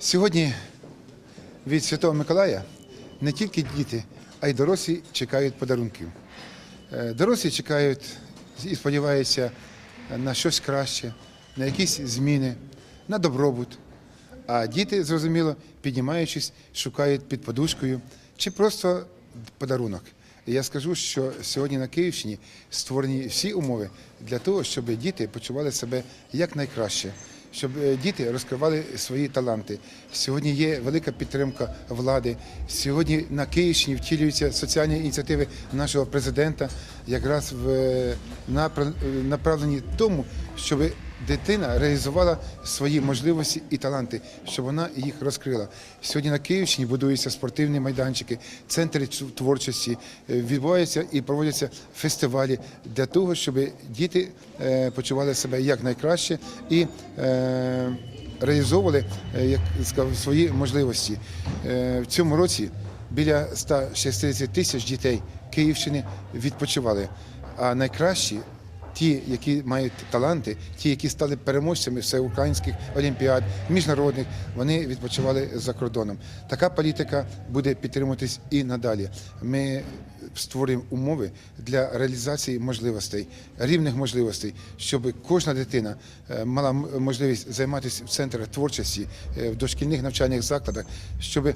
Сьогодні від Святого Миколая не тільки діти, а й дорослі чекають подарунків. Е, Дорослі чекають і сподіваються на щось краще, на якісь зміни, на добробут. А діти, зрозуміло, піднімаючись, шукають під подушкою чи просто подарунок. Я скажу, що сьогодні на Київщині створені всі умови для того, щоб діти почували себе якнайкраще, щоб е, діти розкривали свої таланти. Сьогодні є велика підтримка влади. Сьогодні на Київщині втілюються соціальні ініціативи нашого президента, якраз в направленні е, направлені тому, щоб дитина реалізувала свої можливості і таланти, щоб вона їх розкрила. Сьогодні на Київщині будуються спортивні майданчики, центри творчості, е, відбуваються і проводяться фестивалі для того, щоб діти е, почували себе якнайкраще і е, реалізовували як сказав, свої можливості. В цьому році біля 160 тисяч дітей Київщини відпочивали. А найкращі ті, які мають таланти, ті, які стали переможцями всеукраїнських олімпіад, міжнародних, вони відпочивали за кордоном. Така політика буде підтримуватись і надалі. Ми створюємо умови для реалізації можливостей, рівних можливостей, щоб кожна дитина е, мала можливість займатися в центрах творчості, е, в дошкільних навчальних закладах, щоб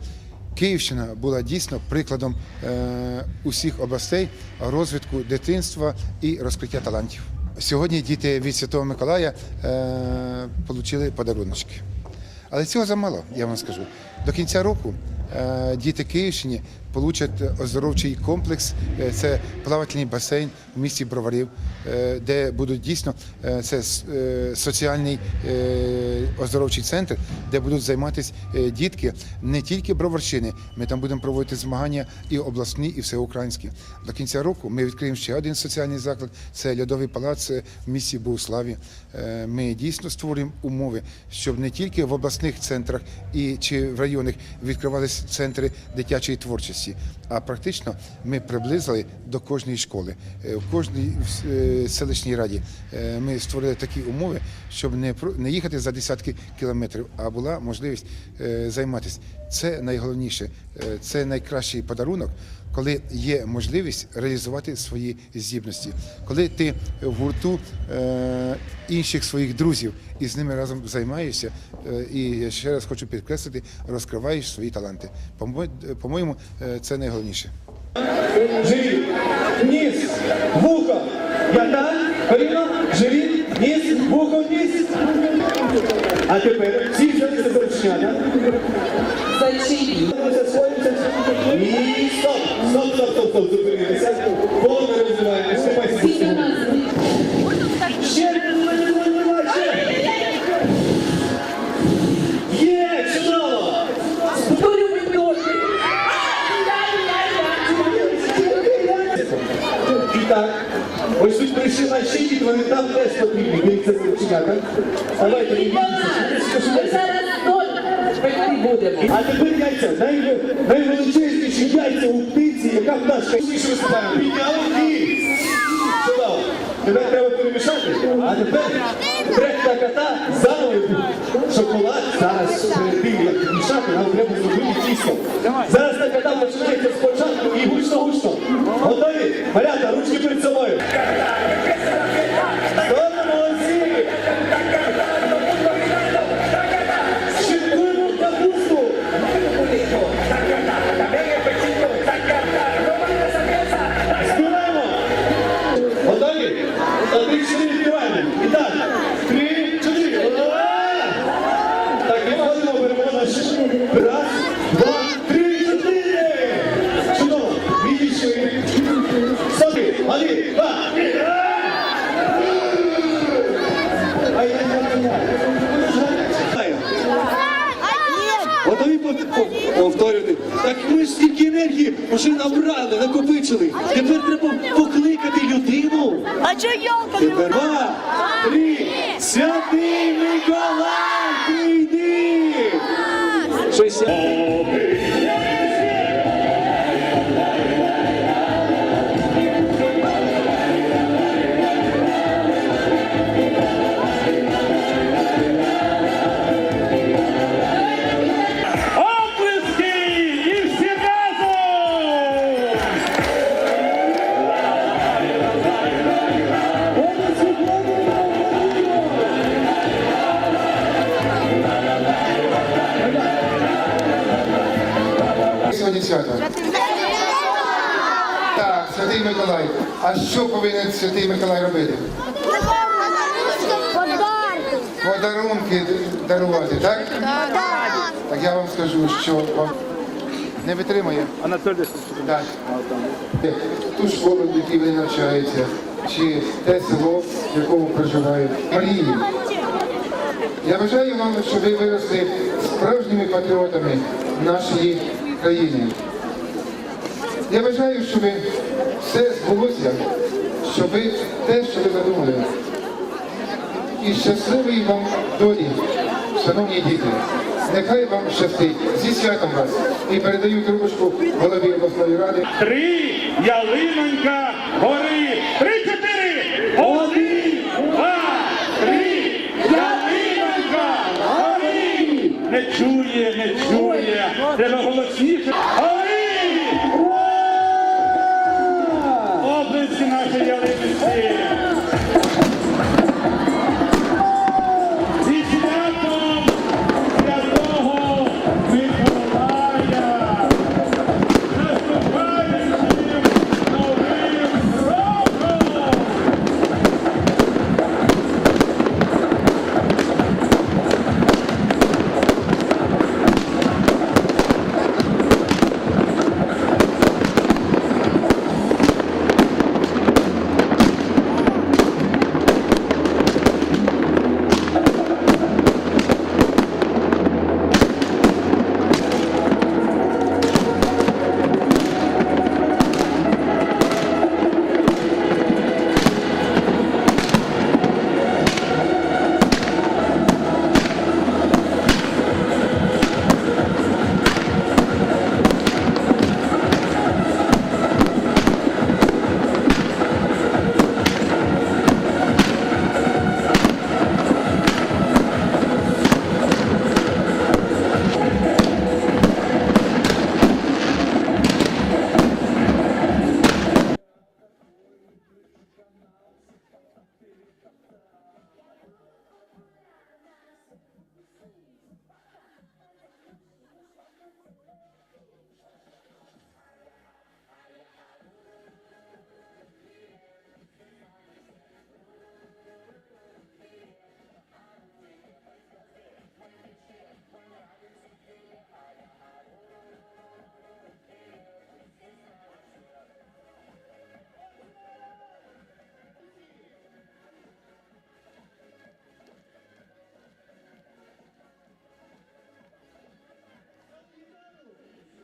Київщина була дійсно прикладом е, усіх областей розвитку дитинства і розкриття талантів. Сьогодні діти від Святого Миколая е, отримали подаруночки. Але цього замало, я вам скажу. До кінця року е, діти Київщини получать оздоровчий комплекс. Е, Це плавательний басейн в місті Броварів, е, де будуть дійсно е, це соціальний оздоровчий центр, де будуть займатися дітки не тільки Броварщини. Ми там будемо проводити змагання і обласні, і всеукраїнські. До кінця року ми відкриємо ще один соціальний заклад. Це льодовий палац в місті Богославі. Е, Ми дійсно створюємо умови, щоб не тільки в обласних центрах і чи в районах відкривалися центри дитячої творчості, а практично ми приблизили до кожної школи, Е, в кожній е, селищній раді. е, Ми створили такі умови, щоб не їхати за десятки кілометрів, а була можливість займатися. Це найголовніше, це найкращий подарунок, коли є можливість реалізувати свої здібності, коли ти в гурту е, інших своїх друзів і з ними разом займаєшся. е, І я ще раз хочу підкреслити, розкриваєш свої таланти. По-мо- По-моєму, е, це найголовніше. живіт, ніс, вухо. Я так, коліно, живіт, ніс, вухо, ніс. А тепер всі взялися за ручнята. Зачиніть. І стоп, стоп, стоп, стоп, стоп, зупинилися. Повно розвиваємо, ступайте Скільки у нас Ще Є, чудово! хто любить ножки? І так, ось тут прийшли наші діти, вони там теж потрібні. Дивіться, дівчата. Давайте, Ми зараз ноль Пекти будемо. А тепер яйця, Най- найвеличезніші яйця у птиці, яка. Підняли і чудово. Тепер треба перемішати. А тепер третя кота заново шоколад. Зараз перед тим, як підмішати, нам треба зробити тісто. Зараз та кота починається спочатку і гучно-гучно. Готові? Малята, ручки перед собою. Вже набрали, накопичили. Тепер треба покликати людину. А чё йолка? Тепер два, три, святий Миколай, прийди! Щось Миколай. А що повинен Святий Миколай робити? Подарунки дарувати, так? Так я вам скажу, що вам не витримає. Анатолій, Так. Ту школу, в якій вони навчаються, чи те село, в якому проживають. Марії. Я бажаю вам, щоб ви виросли справжніми патріотами нашої країни. Я бажаю, щоб все збулося, щоб ви те, що ви задумали. І щасливої вам долі, шановні діти. Нехай вам щастить. Зі святом вас. І передаю трубочку голові обласної ради. три, ялинонька, гори. Три, чотири. Один, два, три, ялинонька, гори. Не чує, не чує. Треба голосніше. Гори! Облиски нашої ялиночки.